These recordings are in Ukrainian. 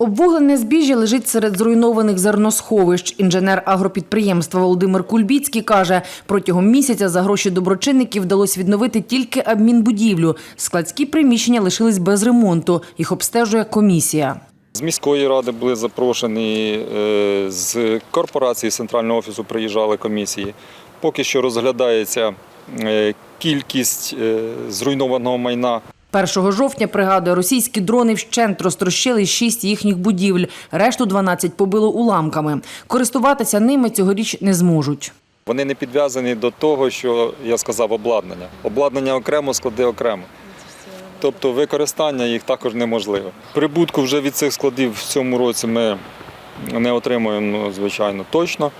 Обвуглене збіжжя лежить серед зруйнованих зерносховищ. Інженер агропідприємства Володимир Кульбіцький каже, протягом місяця за гроші доброчинників вдалося відновити тільки адмінбудівлю. Складські приміщення лишились без ремонту. Їх обстежує комісія. З міської ради були запрошені, е, з корпорації з центрального офісу приїжджали комісії. Поки що розглядається е, кількість е, зруйнованого майна. 1 жовтня, пригадує, російські дрони вщент розтрощили шість їхніх будівель. Решту 12 побило уламками. Користуватися ними цьогоріч не зможуть. Вони не підв'язані до того, що я сказав, обладнання. Обладнання окремо, склади окремо. Тобто використання їх також неможливе. Прибутку вже від цих складів в цьому році ми не отримуємо, ну, звичайно, точно.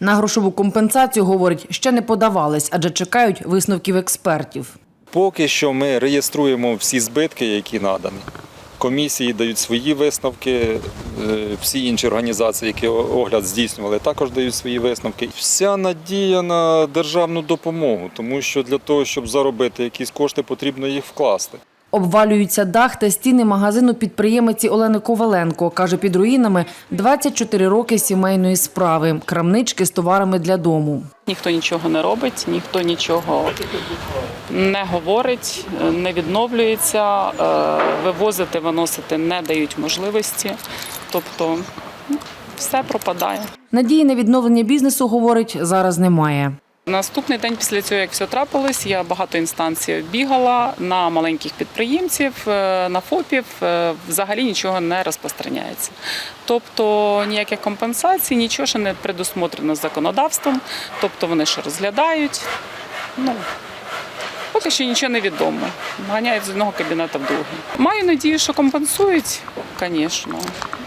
На грошову компенсацію, говорить, ще не подавались, адже чекають висновків експертів. Поки що ми реєструємо всі збитки, які надані. Комісії дають свої висновки, е, всі інші організації, які огляд здійснювали, також дають свої висновки. Вся надія на державну допомогу, тому що для того, щоб заробити якісь кошти, потрібно їх вкласти. Обвалюються дах та стіни магазину підприємиці Олени Коваленко. Каже, під руїнами 24 роки сімейної справи, крамнички з товарами для дому. Ніхто нічого не робить, ніхто нічого не говорить, не відновлюється, е, вивозити, виносити не дають можливості. Тобто ну, все пропадає. Надії на відновлення бізнесу, говорить, зараз немає. Наступний день після цього, як все трапилось, я багато інстанцій бігала на маленьких підприємців, е, на ФОПів. е, Взагалі нічого не розпространяється. Тобто ніяких компенсацій, нічого ще не предусмотрено законодавством. Тобто вони ще розглядають. Ну, поки що нічого не відомо. Ганяють з одного кабінету в другий. Маю надію, що компенсують, звісно,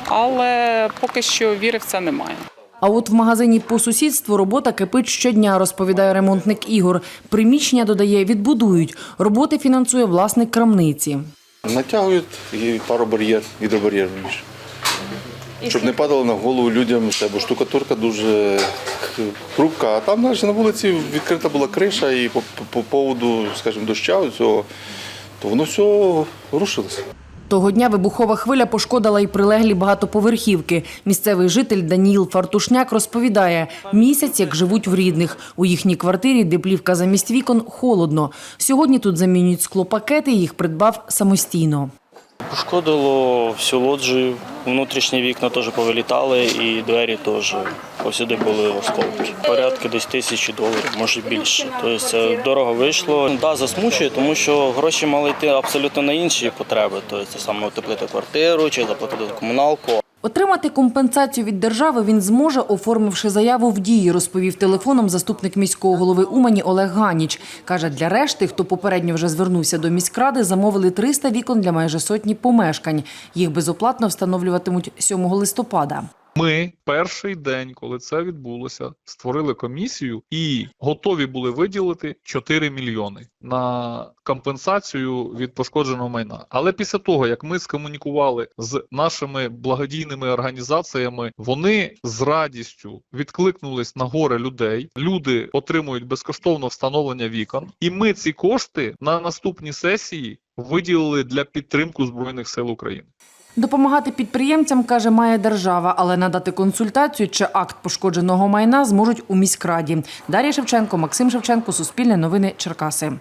але поки що віри в це немає. А от в магазині по сусідству робота кипить щодня, розповідає ремонтник Ігор. Приміщення, додає, відбудують. Роботи фінансує власник крамниці. Натягують і паробар'єр, гідробар'єр більше. Щоб не падало на голову людям, бо штукатурка дуже хрупка. А там далі на вулиці відкрита була криша і по, по, по поводу, скажімо, доща цього, то воно все рушилося. Того дня вибухова хвиля пошкодила й прилеглі багатоповерхівки. Місцевий житель Даніїл Фартушняк розповідає, місяць як живуть в рідних. У їхній квартирі, де плівка замість вікон, холодно. Сьогодні тут замінюють склопакети, їх придбав самостійно. Пошкодило всю лоджію, внутрішні вікна теж повилітали і двері теж повсюди були осколки. Порядки десь тисячі доларів, може більше. Тобто це дорого вийшло. Да, засмучує, тому що гроші мали йти абсолютно на інші потреби. Тобто це саме утеплити квартиру чи заплатити за комуналку. Отримати компенсацію від держави він зможе, оформивши заяву в дії, розповів телефоном заступник міського голови Умані Олег Ганіч. Каже, для решти, хто попередньо вже звернувся до міськради, замовили 300 вікон для майже сотні помешкань. Їх безоплатно встановлюватимуть 7 листопада. Ми перший день, коли це відбулося, створили комісію і готові були виділити 4 мільйони на компенсацію від пошкодженого майна. Але після того, як ми скомунікували з нашими благодійними організаціями, вони з радістю відкликнулись на горе людей. Люди отримують безкоштовно встановлення вікон, і ми ці кошти на наступній сесії виділили для підтримки збройних сил України. Допомагати підприємцям, каже, має держава, але надати консультацію чи акт пошкодженого майна зможуть у міськраді. Дар'я Шевченко, Максим Шевченко, Суспільне новини, Черкаси.